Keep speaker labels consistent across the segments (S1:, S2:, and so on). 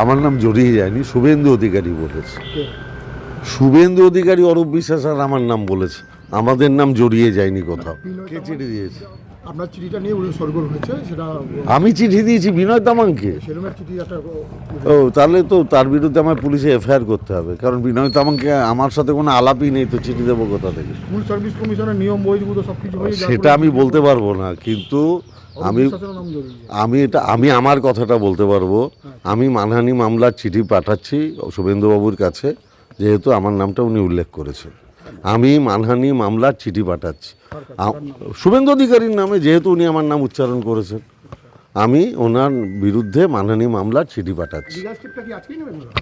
S1: আমার নাম জড়িয়ে যায়নি শুভেন্দু অধিকারী বলেছে। শুভেন্দু অধিকারী অরূপ বিশ্বাস আর আমার নাম বলেছে। আমাদের নাম জড়িয়ে যায়নি কোথাও। কে চিঠি দিয়েছে?
S2: আপনার চিঠিটা নিয়ে উনি সরগোল হয়েছে সেটা
S1: আমি চিঠি দিয়েছি বিনয় তামাংকে।
S2: সেরমের চিঠি একটা
S1: ও তাহলে তো তার বিরুদ্ধে আমার পুলিশে এফআইআর করতে হবে কারণ বিনয় তামাংকে আমার সাথে কোনো আলাপই নেই তো চিঠি দেবো কোথা থেকে?
S2: স্কুল সার্ভিস কমিশনের নিয়ম বহির্ভূত সব কিছু
S1: সেটা আমি বলতে পারব না কিন্তু আমি। আমি এটা আমি আমার কথাটা বলতে পারব। আমি মানহানি মামলার চিঠি পাঠাচ্ছি শুভেন্দুবাবুর কাছে যেহেতু আমার নামটা উনি উল্লেখ করেছেন। আমি মানহানি মামলার চিঠি পাঠাচ্ছি। শুভেন্দু অধিকারীর নামে যেহেতু উনি আমার নাম উচ্চারণ করেছেন আমি ওনার বিরুদ্ধে মানহানি মামলার চিঠি পাঠাচ্ছি।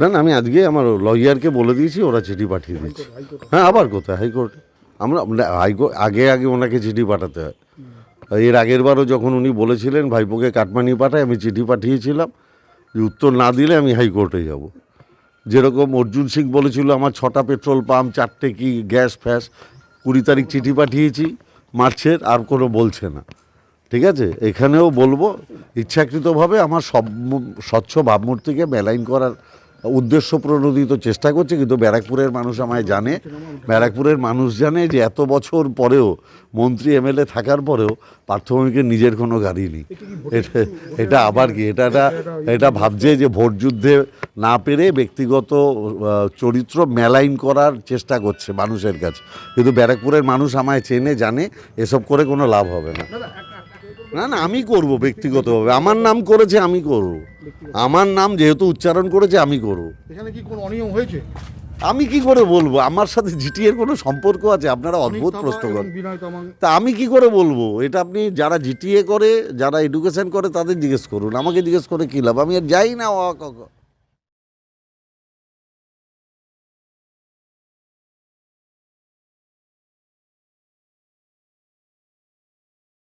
S1: না না আমি আজকে আমার লয়ারকে বলে দিয়েছি ওরা চিঠি পাঠিয়ে দিয়েছে। হ্যাঁ আবার কোথায়? হাইকোর্টে। আমরা হাইকোর্ট আগে আগে ওনাকে চিঠি পাঠাতে হয়। এর আগের বারও যখন উনি বলেছিলেন ভাইপোকে কাটমানি পাঠায় আমি চিঠি পাঠিয়েছিলাম যে উত্তর না দিলে আমি হাইকোর্টে যাব। যেরকম অর্জুন সিং বলেছিল, আমার ছটা পেট্রোল পাম্প, চারটে কি গ্যাস ফ্যাস, কুড়ি তারিখ চিঠি পাঠিয়েছি মার্চের আর কোনো বলছে না। ঠিক আছে? এখানেও বলব, ইচ্ছাকৃতভাবে আমার সব স্বচ্ছ ভাবমূর্তিকে মেলাইন করার উদ্দেশ্য প্রণোদিত চেষ্টা করছে কিন্তু ব্যারাকপুরের মানুষ আমায় জানে। ব্যারাকপুরের মানুষ জানে যে এত বছর পরেও মন্ত্রী এমএলএ থাকার পরেও পার্থভূমিকে নিজের কোনো গাড়ি নেই। এটা এটা আবার কি? এটা এটা এটা ভাবছে যে ভোট যুদ্ধে না পেরে ব্যক্তিগত চরিত্র মেলাইন করার চেষ্টা করছে মানুষের কাছে। কিন্তু ব্যারাকপুরের মানুষ আমায় চেনে জানে এসব করে কোনো লাভ হবে না। না না আমি করব ব্যক্তিগতভাবে। আমার নাম করেছে আমি করব। আমার নাম যেহেতু উচ্চারণ করেছে আমি করব।
S2: এখানে কি কোনো অনিয়ম হয়েছে?
S1: আমি কি করে বলব? আমার সাথে জিটিএর কোনো সম্পর্ক আছে? আপনারা অদ্ভুত প্রশ্ন করেন। তা আমি কি করে বলব? এটা আপনি যারা জিটিএ করে যারা এডুকেশন করে তাদের জিজ্ঞেস করুন। আমাকে জিজ্ঞেস করে কি লাভ? আমি আর যাই না। ক।